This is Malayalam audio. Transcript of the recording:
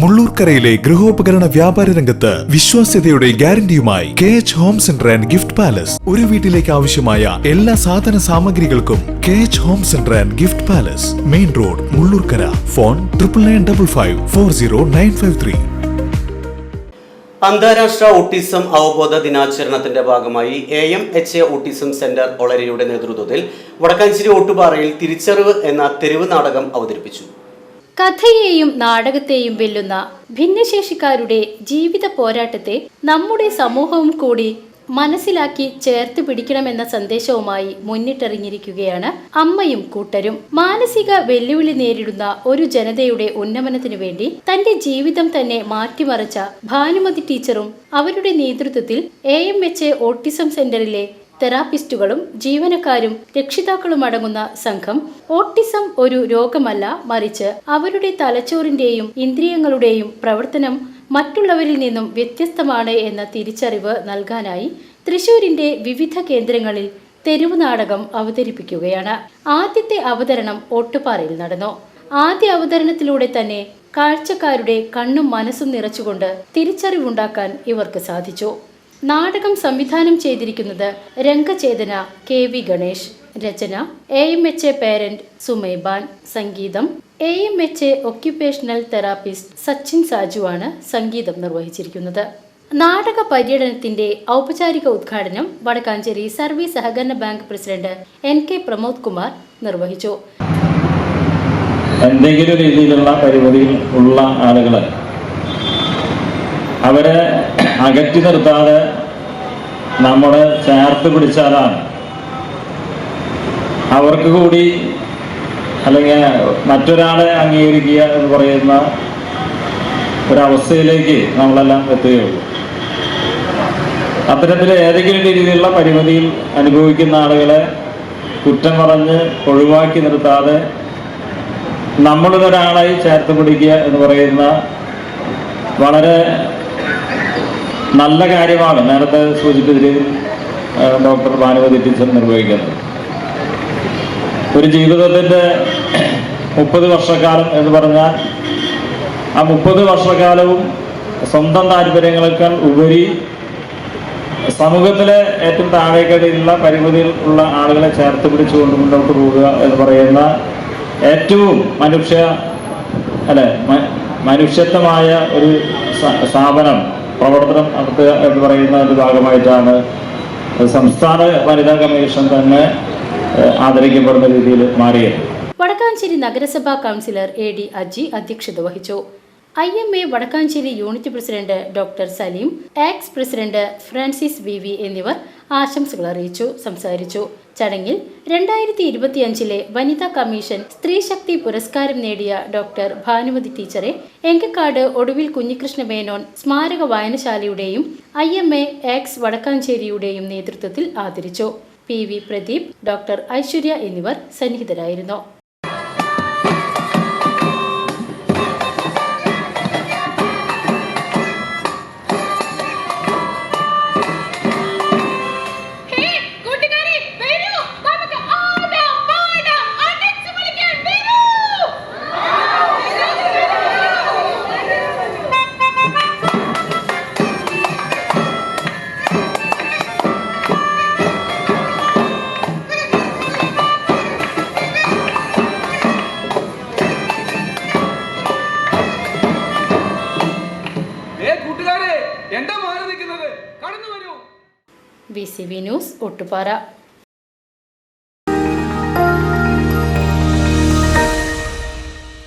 മുള്ളൂർക്കരയിലെ ഗൃഹോപകരണ വ്യാപാര രംഗത്ത് വിശ്വാസ്യതയുടെ ഗ്യാരണ്ടിയുമായി K H home centre and gift palace ഒരു വീട്ടിലേക്ക് ആവശ്യമായ എല്ലാ സാധന സാമഗ്രികൾക്കും K H home centre and gift palace main road Mullurkara. Phone triple nine double five four zero nine five three അന്താരാഷ്ട്ര ഓട്ടിസം അവബോധ ദിനാചരണത്തിന്റെ ഭാഗമായി A M H A autism centre ഒളരിയുടെ നേതൃത്വത്തിൽ വടക്കാഞ്ചേരി ഓട്ടുപാറയിൽ തിരിച്ചറിവ് എന്ന തെരുവ് നാടകം അവതരിപ്പിച്ചു. കഥയെയും നാടകത്തെയും വെല്ലുന്ന ഭിന്നശേഷിക്കാരുടെ ജീവിത പോരാട്ടത്തെ നമ്മുടെ സമൂഹവും കൂടി മനസ്സിലാക്കി ചേർത്ത് പിടിക്കണമെന്ന സന്ദേശവുമായി മുന്നിട്ടിറങ്ങിയിരിക്കുകയാണ് അമ്മയും കൂട്ടരും. മാനസിക വെല്ലുവിളി നേരിടുന്ന ഒരു ജനതയുടെ ഉന്നമനത്തിനു വേണ്ടി തന്റെ ജീവിതം തന്നെ മാറ്റിമറിച്ച ഭാനുമതി ടീച്ചറും അവരുടെ നേതൃത്വത്തിൽ എ എം എച്ച് ഓട്ടിസം സെന്ററിലെ തെറാപ്പിസ്റ്റുകളും ജീവനക്കാരും രക്ഷിതാക്കളും അടങ്ങുന്ന സംഘം ഓട്ടിസം ഒരു രോഗമല്ല മറിച്ച് അവരുടെ തലച്ചോറിന്റെയും ഇന്ദ്രിയങ്ങളുടെയും പ്രവർത്തനം മറ്റുള്ളവരിൽ നിന്നും വ്യത്യസ്തമാണ് എന്ന തിരിച്ചറിവ് നൽകാനായി തൃശൂരിന്റെ വിവിധ കേന്ദ്രങ്ങളിൽ തെരുവ് നാടകം അവതരിപ്പിക്കുകയാണ്. ആദ്യത്തെ അവതരണം ഓട്ടുപാറയിൽ നടന്നു. ആദ്യ അവതരണത്തിലൂടെ തന്നെ കാഴ്ചക്കാരുടെ കണ്ണും മനസ്സും നിറച്ചുകൊണ്ട് തിരിച്ചറിവുണ്ടാക്കാൻ ഇവർക്ക് സാധിച്ചു. നാടകം സംവിധാനം ചെയ്തിരിക്കുന്നത് Rangachethana K V Ganesh. Rachana A M H A parent Sumaiban. സംഗീതം A M H A occupational therapist Sachin Saju ആണ് സംഗീതം നിർവഹിച്ചിരിക്കുന്നത്. നാടക പര്യടനത്തിന്റെ ഔപചാരിക ഉദ്ഘാടനം വടക്കാഞ്ചേരി സർവീസ് സഹകരണ bank president N K Pramod Kumar നിർവഹിച്ചു. എന്തെങ്കിലും രീതിയിലുള്ള പരിമിതികൾ ഉള്ള ആളുകൾ അവരെ അകറ്റി നിർത്താതെ നമ്മുടെ ചേർത്ത് പിടിച്ചാലാണ് അവർക്ക് കൂടി അല്ലെങ്കിൽ മറ്റൊരാളെ അംഗീകരിക്കുക എന്ന് പറയുന്ന ഒരവസ്ഥയിലേക്ക് നമ്മളെല്ലാം എത്തുകയുള്ളൂ. അത്തരത്തിൽ ഏതെങ്കിലും രീതിയിലുള്ള പരിമിതിയിൽ അനുഭവിക്കുന്ന ആളുകളെ കുറ്റം പറഞ്ഞ് ഒഴിവാക്കി നിർത്താതെ നമ്മളിലൊരാളായി ചേർത്ത് പിടിക്കുക എന്ന് പറയുന്ന വളരെ നല്ല കാര്യമാണ്. നേരത്തെ സൂചിപ്പിച്ചതിൽ ഡോക്ടർ ഭാനുമതി ടീച്ചർ നിർവഹിക്കുന്നത്. ഒരു ജീവിതത്തിന്റെ മുപ്പത് വർഷക്കാലം എന്ന് പറഞ്ഞാൽ ആ മുപ്പത് വർഷക്കാലവും സ്വന്തം താല്പര്യങ്ങളെക്കാൾ ഉപരി സമൂഹത്തിലെ ഏറ്റവും താഴേക്കടിയിലുള്ള പരിമിതിയിൽ ഉള്ള ആളുകളെ ചേർത്ത് പിടിച്ചുകൊണ്ട് മുന്നോട്ട് പോവുക എന്ന് പറയുന്ന ഏറ്റവും മനുഷ്യ അല്ലെ മനുഷ്യത്വമായ ഒരു സ്ഥാപനം പ്രവർത്തനം നടത്തുക എന്ന് പറയുന്ന ഒരു ഭാഗമായിട്ടാണ് സംസ്ഥാന വനിതാ കമ്മീഷൻ തന്നെ ആദരിക്കപ്പെടുന്ന രീതിയിൽ മാറിയത്. വടക്കാഞ്ചേരി നഗരസഭാ കൗൺസിലർ എ ഡി അജി അധ്യക്ഷത വഹിച്ചു. I M A Vadakkanchery unit president doctor Saleem ax president Francis V V എന്നിവർ ആശംസകൾ അറിയിച്ചു സംസാരിച്ചു. ചടങ്ങിൽ രണ്ടായിരത്തി ഇരുപത്തിയഞ്ചിലെ വനിതാ കമ്മീഷൻ സ്ത്രീശക്തി പുരസ്കാരം നേടിയ ഡോക്ടർ ഭാനുമതി ടീച്ചറെ എങ്കക്കാട് ഒടുവിൽ കുഞ്ഞികൃഷ്ണ മേനോൻ സ്മാരക വായനശാലയുടെയും ഐ എം എ എക്സ് വടക്കാഞ്ചേരിയുടെയും നേതൃത്വത്തിൽ ആദരിച്ചു. P V Pradeep doctor Aishwarya എന്നിവർ സന്നിഹിതരായിരുന്നു. V C V news Ottupara